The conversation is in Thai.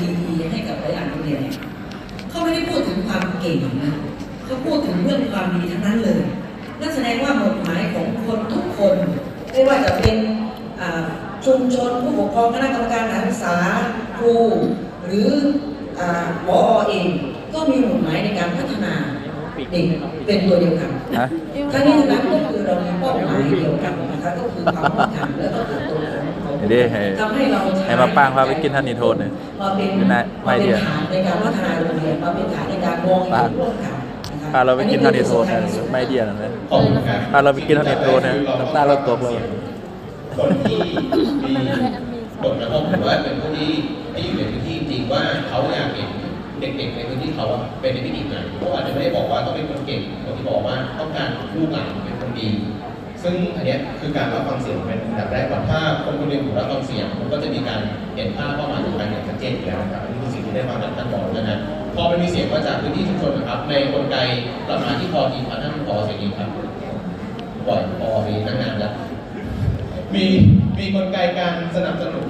ดีๆให้กับหลายๆโรงเรียนเนี่ยเขาไม่ได้พูดถึงความเก่งนะเขาพูดถึงเรื่องความดีทั้งนั้นเลยนั่นแสดงว่าหมุดหมายของคนทุกคน ไม่ว่าจะเป็นอ่าชุมชนผู้ปกครองคณะกรรมการการศึกษาครูหรืออ่าหมอเองก็มีหมุดหมายในการพัฒนาเด็กเป็นตัวเดียวกันฮะทั้งนี้ทั้งนั้นก็คือเรามีเป้าหมายเดียวกันนะคะก็คือความมั่นคงและก็ตัวต นของเดี๋ยวดิให้ทำให้เราให้มาป้างพาไปกินท่านนิโทษเนี่ยมาเป็นอยู่ในไม่มาเดีเป็ยนฐานในการพัฒนาโรงเรียนมาเป็นฐานในการมองป้าเห็นร่วมกันนะคะพาเราไปกินท่านนิโทษเนี่ยไม่เดียนั่นเลยขอบคุณครับพาเราไปกินท่านนิโทษเนี่ยน้ำตาเราตกเลยคนที่มีผลกระทบหรือว่าเป็นผู้ที่ที่อยู่ในพื้นที่จริงว่าเขาอยากเห็นเด็กๆในพื้นที่เขาอะเป็นในที่ดีไหนเขาอาจจะไม่ได้บอกว่าต้องเป็นคนเก่งเขาที่บอกว่าต้องการลูกหลานเป็นคนดี ซึ่งอันเนี้ยคือการรับฟังเสียงเป็นอันดับแรกก่อน ถ้าคนคนหนึ่งถูกรับความเสียงมันก็จะมีการเห็นภาพว่าหมายของการอย่างชัดเจนอยู่แล้วครับนี่คือสิ่งที่ได้มาจากท่านบอกแล้วนะพอมันมีเสียงมาจากพื้นที่ชุมชนนะครับ ในกลไกลประมาณที่พอทีพันท่านพอเสียงนี้ครับปล่อยพอมีตั้งนานแล้วมีมีกลไกการสนับสนุน